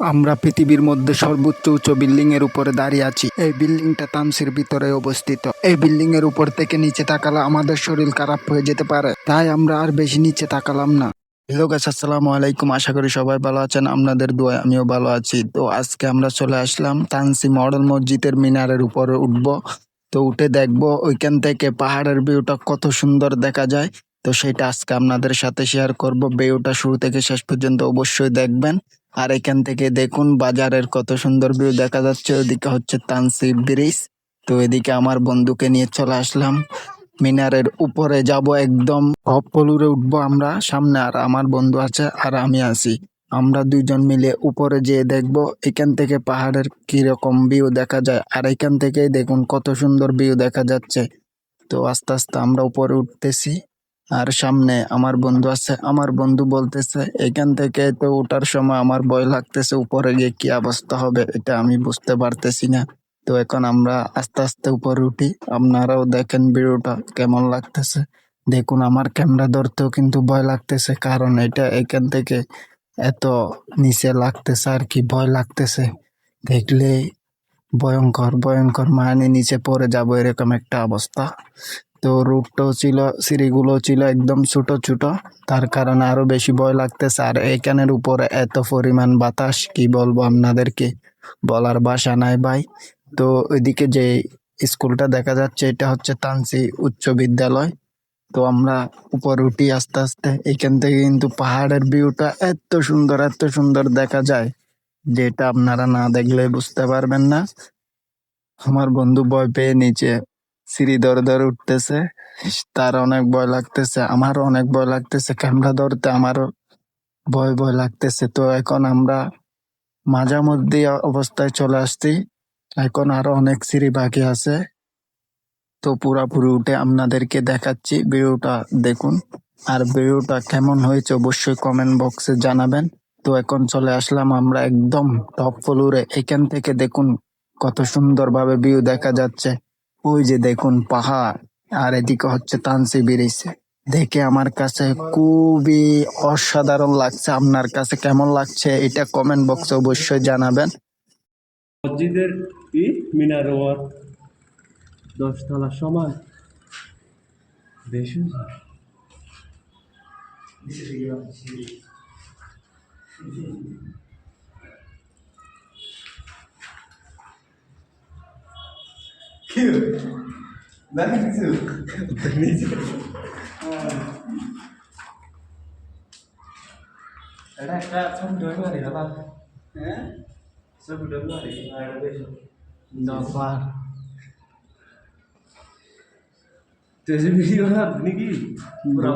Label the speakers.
Speaker 1: আমরা পৃথিবীর মধ্যে সর্বোচ্চ উঁচু বিল্ডিং এর উপরে দাঁড়িয়ে আছি। এই বিল্ডিংটা তামসির ভিতরে অবস্থিত। এই বিল্ডিং এর উপর থেকে নিচে তাকালে আমাদের শরীর খারাপ হয়ে যেতে পারে। তাই আমরা আর বেশি নিচে তাকালাম না। হ্যালো গাছ আসসালামু আলাইকুম। আশা করি সবাই ভালো আছেন, আপনাদের দোয়ায় আমিও ভালো আছি। তো আজকে আমরা চলে আসলাম তানসি মডেল মসজিদের মিনারের উপরে উঠবো। তো উঠে দেখব ওইখান থেকে পাহাড়ের ভিউটা কত সুন্দর দেখা যায়। তো সেটা আজকে আপনাদের সাথে শেয়ার করব। ভিউটা শুরু থেকে শেষ পর্যন্ত অবশ্যই দেখবেন। আর এখান থেকে দেখুন বাজারের কত সুন্দর ভিউ দেখা যাচ্ছে। ওইদিকে হচ্ছে তানসি ব্রিজ তো এদিকে আমার বন্ধুকে নিয়ে চলে আসলাম। মিনারের উপরে যাব একদম। টপ ফ্লোরে উঠবো আমরা সামনে আর আমার বন্ধু আছে আর আমি আছি। আমরা দুইজন মিলে উপরে যেয়ে দেখব এখান থেকে পাহাড়ের কীরকম ভিউ দেখা যায়। আর এখান থেকে দেখুন কত সুন্দর ভিউ দেখা যাচ্ছে। তো আস্তে আস্তে আমরা উপরে উঠতেছি। আর সামনে আমার বন্ধু আছে, আমার বন্ধু বলতেছে, এখান থেকে তো ওঠার সময় আমার ভয় লাগতেছে, উপরে গিয়ে কি অবস্থা হবে? এটা আমি বুঝতে পারতেছি না। তো এখন আমরা আস্তে আস্তে উপরে উঠি। আপনারাও দেখেন ভিডিওটা কেমন লাগতেছে। দেখুন, আমার ক্যামেরা ধরতেও কিন্তু ভয় লাগতেছে, কারণ এটা এখান থেকে এত নিচে লাগতেছে আর কি, ভয় লাগতেছে। দেখলে ভয়ঙ্কর ভয়ঙ্কর মানে নিচে পড়ে যাব, এরকম একটা অবস্থা। তো রুটটাও ছিল সিঁড়িগুলো ছিল একদম ছোট ছোট। তার কারণে আরও বেশি ভয় লাগতেছে। আর এখানের উপরে এত পরিমাণ বাতাস, কি বলব আপনাদেরকে? বলার বাসা নাই ভাই। তো ওইদিকে যে স্কুলটা দেখা যাচ্ছে, এটা হচ্ছে তানসি উচ্চ বিদ্যালয়। তো আমরা উপর উঠি আস্তে আস্তে। এখান থেকে কিন্তু পাহাড়ের ভিউটা এত সুন্দর এত সুন্দর দেখা যায়, যেটা আপনারা না দেখলে বুঝতে পারবেন না। আমার বন্ধু ভয় পেয়ে নিচে সিঁড়ি ধরে ধরে উঠতেছে। তার অনেক ভয় লাগতেছে, আমারও অনেক ভয় লাগতেছে, ক্যামেরা ধরতে আমারও ভয় ভয় লাগতেছে। তো এখন আমরা মাঝামধ্যে অবস্থায় চলে আসছি। এখন আরও অনেক সিঁড়ি বাকি আছে। তো পুরাপুরি উঠে আপনাদেরকে দেখাচ্ছি ভিডিওটা, দেখুন। আর ভিডিওটা কেমন হয়েছে অবশ্যই কমেন্ট বক্সে জানাবেন। তো এখন চলে আসলাম আমরা একদম টপ ফ্লোরে এখান থেকে দেখুন কত সুন্দরভাবে ভিউ দেখা যাচ্ছে। ওই যে দেখুন পাহাড়, আর এদিকে হচ্ছে তানসি ব্রিজ দেখে আমার কাছে খুবই অসাধারণ লাগছে। আপনার কাছে কেমন লাগছে এটা কমেন্ট বক্সে অবশ্যই জানাবেন।
Speaker 2: মসজিদের কি? মিনার ওয়ার দশতলা সমান। বেশি? এটা একটা ছবি ড্রয়িং মারি দাদা হ্যাঁ ছবি ড্রয়িং মারি আর এটা বেশি
Speaker 1: দরবার
Speaker 2: তেজি ভিডিও না নাকি পুরা